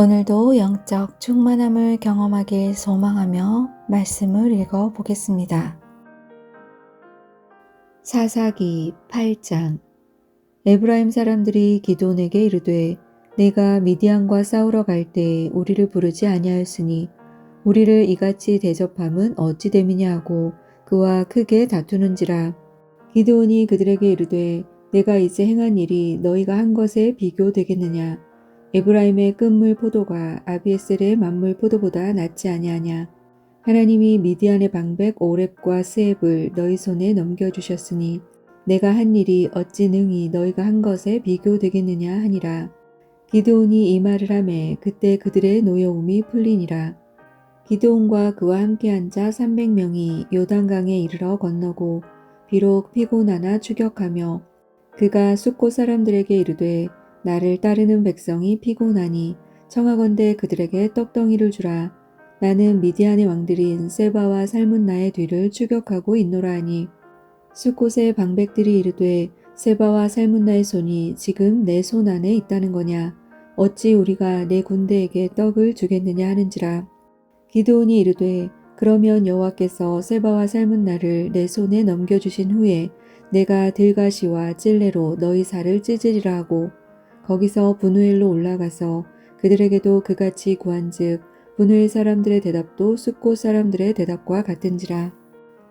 오늘도 영적 충만함을 경험하길 소망하며 말씀을 읽어 보겠습니다. 사사기 8장. 에브라임 사람들이 기돈에게 이르되 내가 미디안과 싸우러 갈때 우리를 부르지 아니하였으니 우리를 이같이 대접함은 어찌 됨이냐 하고 그와 크게 다투는지라. 기드온이 그들에게 이르되 내가 이제 행한 일이 너희가 한 것에 비교되겠느냐 에브라임의 끝물 포도가 아비에셀의 만물 포도보다 낫지 아니하냐. 하나님이 미디안의 방백 오렙과 스앱을 너희 손에 넘겨주셨으니 내가 한 일이 어찌 능히 너희가 한 것에 비교되겠느냐 하니라. 기드온이 이 말을 하매 그때 그들의 노여움이 풀리니라. 기드온과 그와 함께 앉아 300명이 요단강에 이르러 건너고 비록 피곤하나 추격하며 그가 숫곳 사람들에게 이르되 나를 따르는 백성이 피곤하니 청하건대 그들에게 떡덩이를 주라. 나는 미디안의 왕들인 세바와 살문나의 뒤를 추격하고 있노라 하니 숲곳의 방백들이 이르되 세바와 살문나의 손이 지금 내 손 안에 있다는 거냐. 어찌 우리가 내 군대에게 떡을 주겠느냐 하는지라. 기드온이 이르되 그러면 여호와께서 세바와 살문나를 내 손에 넘겨주신 후에 내가 들가시와 찔레로 너희 살을 찢으리라 하고 거기서 분우엘로 올라가서 그들에게도 그같이 구한즉 분우엘 사람들의 대답도 숫곳 사람들의 대답과 같은지라.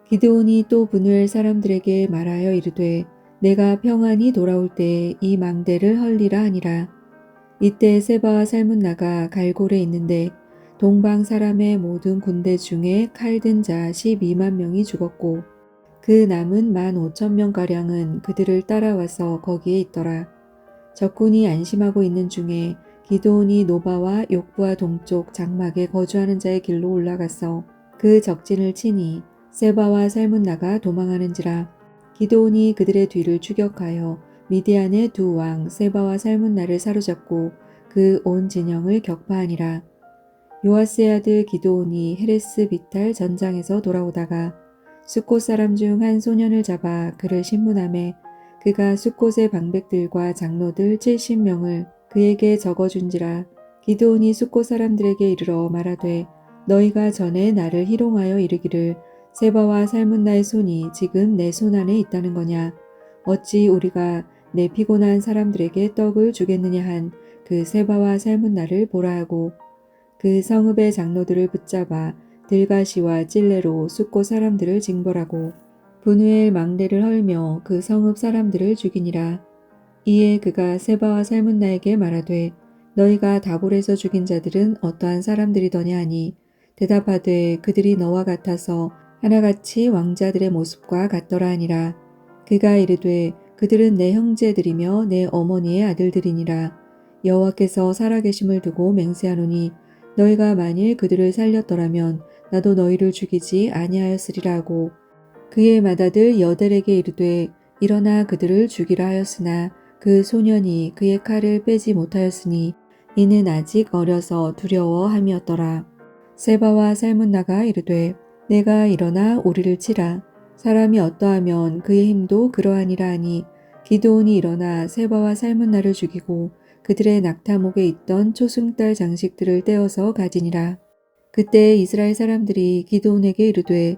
기드온이 또 분우엘 사람들에게 말하여 이르되 내가 평안히 돌아올 때이 망대를 헐리라 하니라. 이때 세바와 살문나가 갈골에 있는데 동방 사람의 모든 군대 중에 칼든 자 12만 명이 죽었고 그 남은 1만 5천 명가량은 그들을 따라와서 거기에 있더라. 적군이 안심하고 있는 중에 기도온이 노바와 욕부와 동쪽 장막에 거주하는 자의 길로 올라가서 그 적진을 치니 세바와 살문나가 도망하는지라 기도온이 그들의 뒤를 추격하여 미디안의 두 왕 세바와 살문나를 사로잡고 그 온 진영을 격파하니라. 요아스의 아들 기도온이 헤레스 비탈 전장에서 돌아오다가 수꽃 사람 중 한 소년을 잡아 그를 신문함에 그가 숫곳의 방백들과 장로들 70명을 그에게 적어준지라 기드온이 숫곳 사람들에게 이르러 말하되 너희가 전에 나를 희롱하여 이르기를 세바와 살문나의 손이 지금 내 손 안에 있다는 거냐? 어찌 우리가 내 피곤한 사람들에게 떡을 주겠느냐 한 그 세바와 살문나를 보라 하고 그 성읍의 장로들을 붙잡아 들가시와 찔레로 숫곳 사람들을 징벌하고 분우엘 망대를 헐며 그 성읍 사람들을 죽이니라. 이에 그가 세바와 살문나에게 말하되 너희가 다볼에서 죽인 자들은 어떠한 사람들이더냐 하니 대답하되 그들이 너와 같아서 하나같이 왕자들의 모습과 같더라 하니라. 그가 이르되 그들은 내 형제들이며 내 어머니의 아들들이니라. 여호와께서 살아계심을 두고 맹세하노니 너희가 만일 그들을 살렸더라면 나도 너희를 죽이지 아니하였으리라 하고 그의 맏아들 여델에게 이르되 일어나 그들을 죽이라 하였으나 그 소년이 그의 칼을 빼지 못하였으니 이는 아직 어려서 두려워함이었더라. 세바와 살문나가 이르되 내가 일어나 우리를 치라. 사람이 어떠하면 그의 힘도 그러하니라 하니 기도온이 일어나 세바와 살문나를 죽이고 그들의 낙타목에 있던 초승달 장식들을 떼어서 가지니라. 그때 이스라엘 사람들이 기도온에게 이르되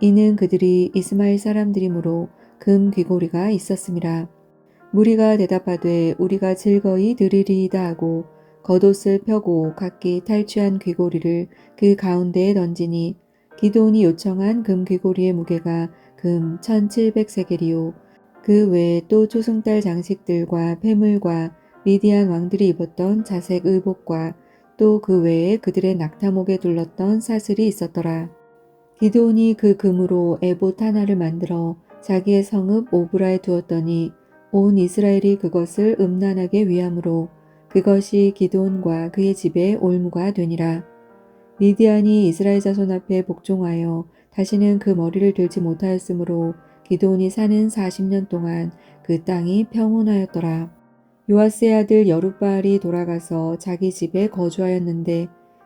이는 그들이 이스마엘 사람들이므로 금 귀고리가 있었습니다. 무리가 대답하되 우리가 즐거이 드리리이다 하고 겉옷을 펴고 각기 탈취한 귀고리를 그 가운데에 던지니 기도온이 요청한 금 귀고리의 무게가 금 1700세겔이요 그 외에 또 초승달 장식들과 폐물과 미디안 왕들이 입었던 자색 의복과 또 그 외에 그들의 낙타목에 둘렀던 사슬이 있었더라. 기도온이 그 금으로 에봇 하나를 만들어 자기의 성읍 오브라에 두었더니 온 이스라엘이 그것을 음란하게 위함으로 그것이 기도온과 그의 집의 올무가 되니라. 미디안이 이스라엘 자손 앞에 복종하여 다시는 그 머리를 들지 못하였으므로 기드온이 사는 40년 동안 그 땅이 평온하였더라. 요아스의 아들 여룻바알이 돌아가서 자기 집에 거주하였는데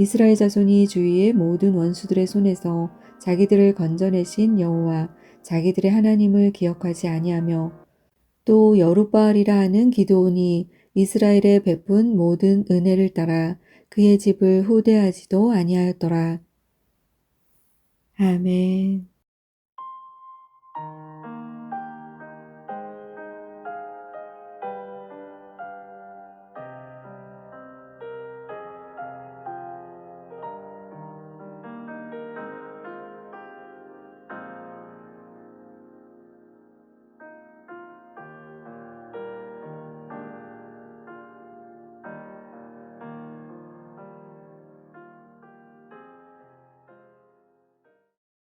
이스라엘 자손이 주위의 모든 원수들의 손에서 자기들을 건져내신 여호와 자기들의 하나님을 기억하지 아니하며 또 여룻바알이라 하는 기드온이 이스라엘에 베푼 모든 은혜를 따라 그의 집을 후대하지도 아니하였더라. 아멘.